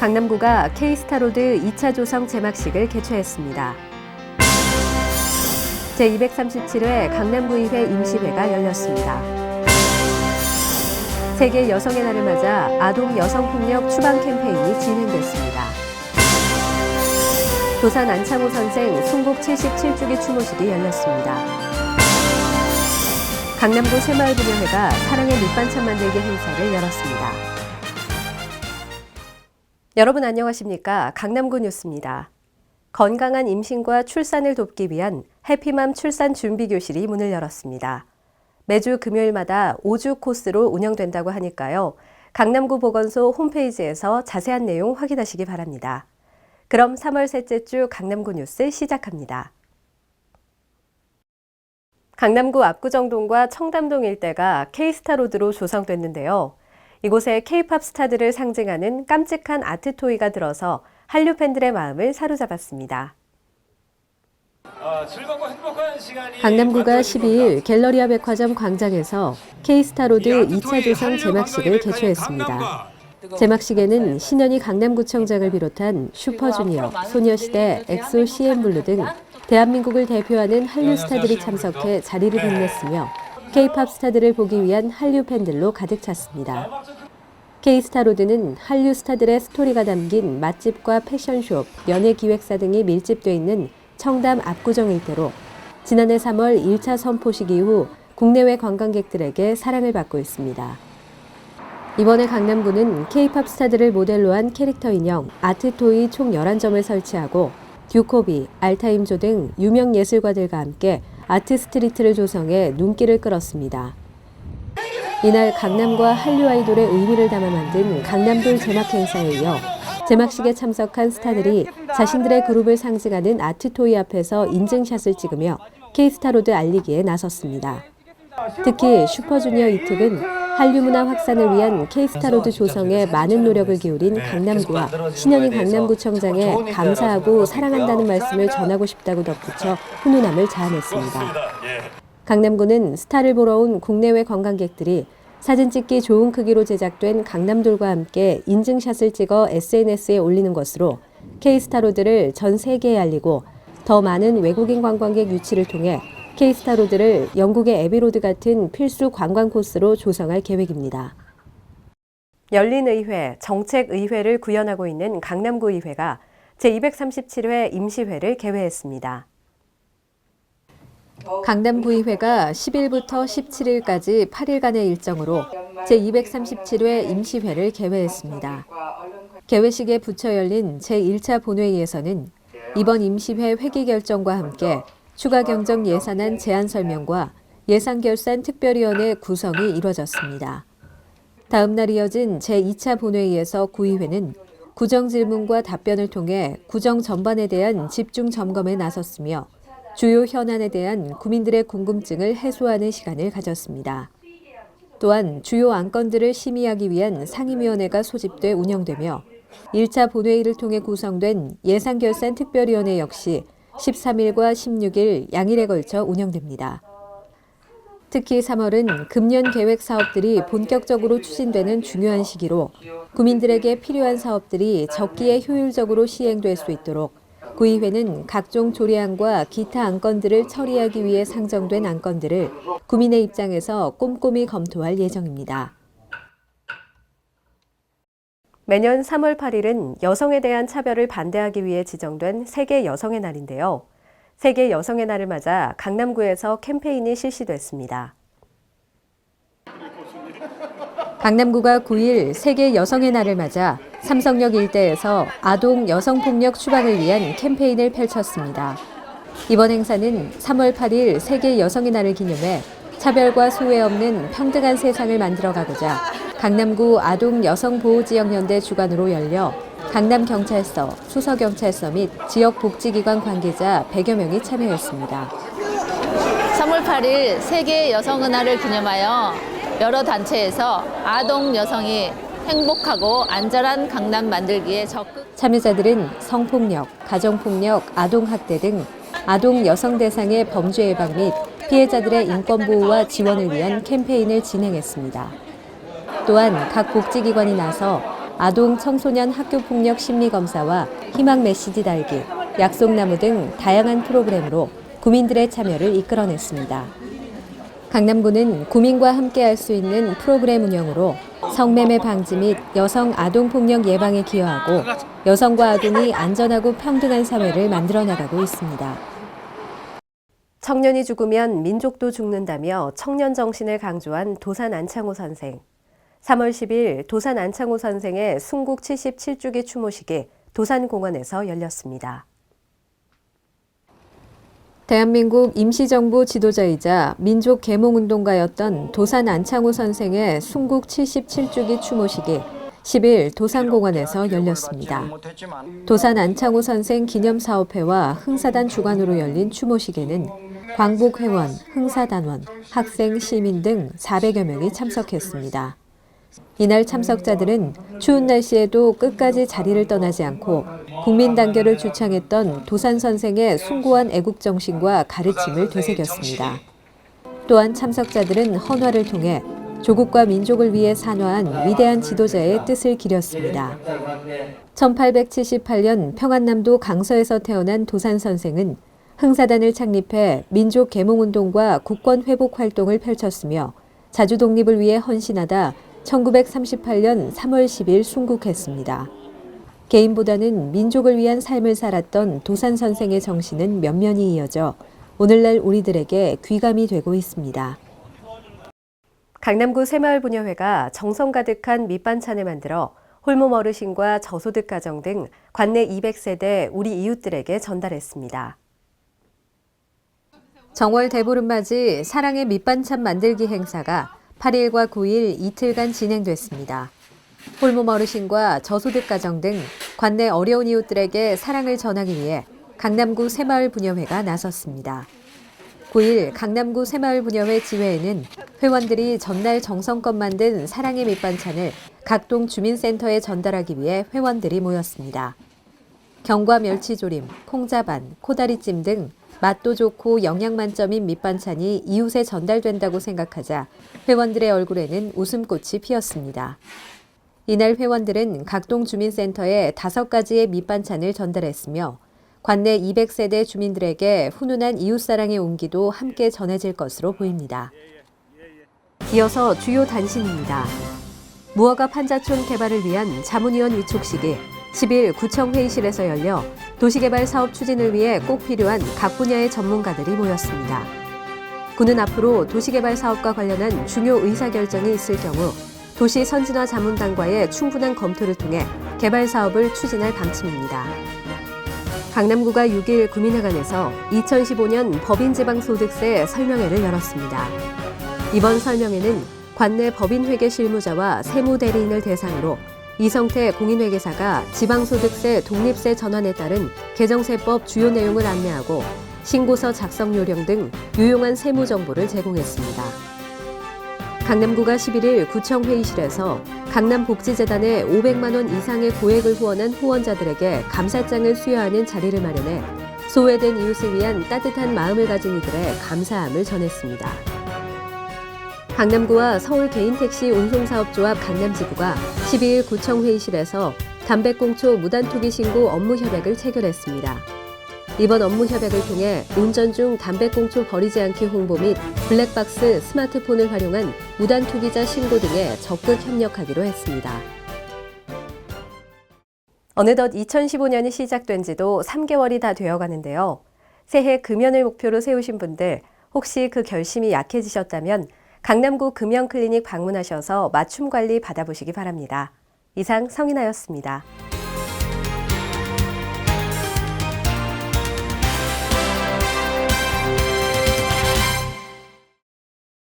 강남구가 K스타로드 2차 조성 제막식을 개최했습니다. 제237회 강남구의회 임시회가 열렸습니다. 세계 여성의 날을 맞아 아동 여성폭력 추방 캠페인이 진행됐습니다. 도산 안창호 선생 순국 77주기 추모식이 열렸습니다. 강남구 새마을분녀회가 사랑의 밑반찬 만들기 행사를 열었습니다. 여러분 안녕하십니까? 강남구 뉴스입니다. 건강한 임신과 출산을 돕기 위한 해피맘 출산 준비 교실이 문을 열었습니다. 매주 금요일마다 5주 코스로 운영된다고 하니까요. 강남구 보건소 홈페이지에서 자세한 내용 확인하시기 바랍니다. 그럼 3월 셋째 주 강남구 뉴스 시작합니다. 강남구 압구정동과 청담동 일대가 K스타로드로 조성됐는데요. 이곳에 K-팝 스타들을 상징하는 깜찍한 아트 토이가 들어서 한류 팬들의 마음을 사로잡았습니다. 아, 강남구가 만들어질 12일 겁니다. 갤러리아 백화점 광장에서 K스타로드 이 아트 2차 토이 조성 제막식을 개최했습니다. 제막식에는 신현희 강남구청장을 비롯한 슈퍼주니어, 소녀시대, 엑소, CN블루 등 대한민국을 대표하는 한류 스타들이 참석해 자리를 빛냈으며 K-팝 스타들을 보기 위한 한류 팬들로 가득 찼습니다. K스타로드는 한류 스타들의 스토리가 담긴 맛집과 패션숍, 연예 기획사 등이 밀집돼 있는 청담 압구정 일대로 지난해 3월 1차 선포식 이후 국내외 관광객들에게 사랑을 받고 있습니다. 이번에 강남구는 K-팝 스타들을 모델로 한 캐릭터 인형 아트토이 총 11점을 설치하고 듀코비, 알타임조 등 유명 예술가들과 함께 아트 스트리트를 조성해 눈길을 끌었습니다. 이날 강남과 한류 아이돌의 의미를 담아 만든 강남돌 제막 행사에 이어 제막식에 참석한 스타들이 자신들의 그룹을 상징하는 아트토이 앞에서 인증샷을 찍으며 K스타로드 알리기에 나섰습니다. 특히 슈퍼주니어 이특은 한류 문화 확산을 위한 K스타로드 조성에 많은 노력을 기울인 강남구와 신현희 강남구청장에 감사하고 사랑한다는 말씀을 전하고 싶다고 덧붙여 훈훈함을 자아냈습니다. 강남구는 스타를 보러 온 국내외 관광객들이 사진 찍기 좋은 크기로 제작된 강남돌과 함께 인증샷을 찍어 SNS에 올리는 것으로 K스타로드를 전 세계에 알리고 더 많은 외국인 관광객 유치를 통해 K스타로드를 영국의 에비로드 같은 필수 관광 코스로 조성할 계획입니다. 열린의회, 정책의회를 구현하고 있는 강남구의회가 제237회 임시회를 개회했습니다. 강남구의회가 10일부터 17일까지 8일간의 일정으로 제237회 임시회를 개회했습니다. 개회식에 붙여 열린 제1차 본회의에서는 이번 임시회 회기 결정과 함께 추가 경정 예산안 제안 설명과 예산결산 특별위원회 구성이 이뤄졌습니다. 다음 날 이어진 제2차 본회의에서 구의회는 구정 질문과 답변을 통해 구정 전반에 대한 집중 점검에 나섰으며 주요 현안에 대한 국민들의 궁금증을 해소하는 시간을 가졌습니다. 또한 주요 안건들을 심의하기 위한 상임위원회가 소집돼 운영되며 1차 본회의를 통해 구성된 예산결산 특별위원회 역시 13일과 16일 양일에 걸쳐 운영됩니다. 특히 3월은 금년 계획 사업들이 본격적으로 추진되는 중요한 시기로 국민들에게 필요한 사업들이 적기에 효율적으로 시행될 수 있도록 구의회는 각종 조례안과 기타 안건들을 처리하기 위해 상정된 안건들을 국민의 입장에서 꼼꼼히 검토할 예정입니다. 매년 3월 8일은 여성에 대한 차별을 반대하기 위해 지정된 세계 여성의 날인데요. 세계 여성의 날을 맞아 강남구에서 캠페인이 실시됐습니다. 강남구가 9일 세계 여성의 날을 맞아 삼성역 일대에서 아동 여성폭력 추방을 위한 캠페인을 펼쳤습니다. 이번 행사는 3월 8일 세계 여성의 날을 기념해 차별과 소외 없는 평등한 세상을 만들어가고자 강남구 아동 여성보호지역연대 주관으로 열려 강남경찰서, 수서경찰서 및 지역복지기관 관계자 100여 명이 참여했습니다. 3월 8일 세계 여성은하를 기념하여 여러 단체에서 아동 여성이 행복하고 안전한 강남 만들기에 적극 참여자들은 성폭력, 가정폭력, 아동학대 등 아동 여성 대상의 범죄 예방 및 피해자들의 인권 보호와 지원을 위한 캠페인을 진행했습니다. 또한 각 복지기관이 나서 아동 청소년 학교 폭력 심리 검사와 희망 메시지 달기, 약속나무 등 다양한 프로그램으로 구민들의 참여를 이끌어냈습니다. 강남구는 구민과 함께할 수 있는 프로그램 운영으로 성매매 방지 및 여성 아동 폭력 예방에 기여하고 여성과 아동이 안전하고 평등한 사회를 만들어 나가고 있습니다. 청년이 죽으면 민족도 죽는다며 청년 정신을 강조한 도산 안창호 선생. 3월 10일 도산 안창호 선생의 순국 77주기 추모식이 도산공원에서 열렸습니다. 대한민국 임시정부 지도자이자 민족 계몽운동가였던 도산 안창호 선생의 순국 77주기 추모식이 10일 도산공원에서 열렸습니다. 도산 안창호 선생 기념사업회와 흥사단 주관으로 열린 추모식에는 광복회원, 흥사단원, 학생, 시민 등 400여 명이 참석했습니다. 이날 참석자들은 추운 날씨에도 끝까지 자리를 떠나지 않고 국민 단결을 주창했던 도산 선생의 숭고한 애국 정신과 가르침을 되새겼습니다. 또한 참석자들은 헌화를 통해 조국과 민족을 위해 산화한 위대한 지도자의 뜻을 기렸습니다. 1878년 평안남도 강서에서 태어난 도산 선생은 흥사단을 창립해 민족 계몽 운동과 국권 회복 활동을 펼쳤으며 자주 독립을 위해 헌신하다 1938년 3월 10일 순국했습니다. 개인보다는 민족을 위한 삶을 살았던 도산 선생의 정신은 면면이 이어져 오늘날 우리들에게 귀감이 되고 있습니다. 강남구 새마을부녀회가 정성 가득한 밑반찬을 만들어 홀몸 어르신과 저소득 가정 등 관내 200세대 우리 이웃들에게 전달했습니다. 정월 대보름맞이 사랑의 밑반찬 만들기 행사가 8일과 9일 이틀간 진행됐습니다. 홀몸 어르신과 저소득 가정 등 관내 어려운 이웃들에게 사랑을 전하기 위해 강남구 새마을부녀회가 나섰습니다. 9일 강남구 새마을부녀회 지회에는 회원들이 전날 정성껏 만든 사랑의 밑반찬을 각동 주민센터에 전달하기 위해 회원들이 모였습니다. 경과 멸치조림, 콩자반, 코다리찜 등 맛도 좋고 영양 만점인 밑반찬이 이웃에 전달된다고 생각하자 회원들의 얼굴에는 웃음꽃이 피었습니다. 이날 회원들은 각동 주민센터에 다섯 가지의 밑반찬을 전달했으며 관내 200세대 주민들에게 훈훈한 이웃사랑의 온기도 함께 전해질 것으로 보입니다. 이어서 주요 단신입니다. 무허가 판자촌 개발을 위한 자문위원 위촉식이 10일 구청 회의실에서 열려 도시개발 사업 추진을 위해 꼭 필요한 각 분야의 전문가들이 모였습니다. 군은 앞으로 도시개발 사업과 관련한 중요 의사결정이 있을 경우 도시 선진화 자문단과의 충분한 검토를 통해 개발 사업을 추진할 방침입니다. 강남구가 6일 구민회관에서 2015년 법인지방소득세 설명회를 열었습니다. 이번 설명회는 관내 법인회계 실무자와 세무대리인을 대상으로 이성태 공인회계사가 지방소득세 독립세 전환에 따른 개정세법 주요 내용을 안내하고 신고서 작성 요령 등 유용한 세무 정보를 제공했습니다. 강남구가 11일 구청 회의실에서 강남복지재단에 500만 원 이상의 고액을 후원한 후원자들에게 감사장을 수여하는 자리를 마련해 소외된 이웃을 위한 따뜻한 마음을 가진 이들의 감사함을 전했습니다. 강남구와 서울 개인택시 운송사업조합 강남지구가 12일 구청 회의실에서 담배꽁초 무단투기 신고 업무 협약을 체결했습니다. 이번 업무 협약을 통해 운전 중 담배꽁초 버리지 않기 홍보 및 블랙박스 스마트폰을 활용한 무단 투기자 신고 등에 적극 협력하기로 했습니다. 어느덧 2015년이 시작된 지도 3개월이 다 되어 가는데요. 새해 금연을 목표로 세우신 분들 혹시 그 결심이 약해지셨다면 강남구 금연 클리닉 방문하셔서 맞춤 관리 받아보시기 바랍니다. 이상 성인아였습니다.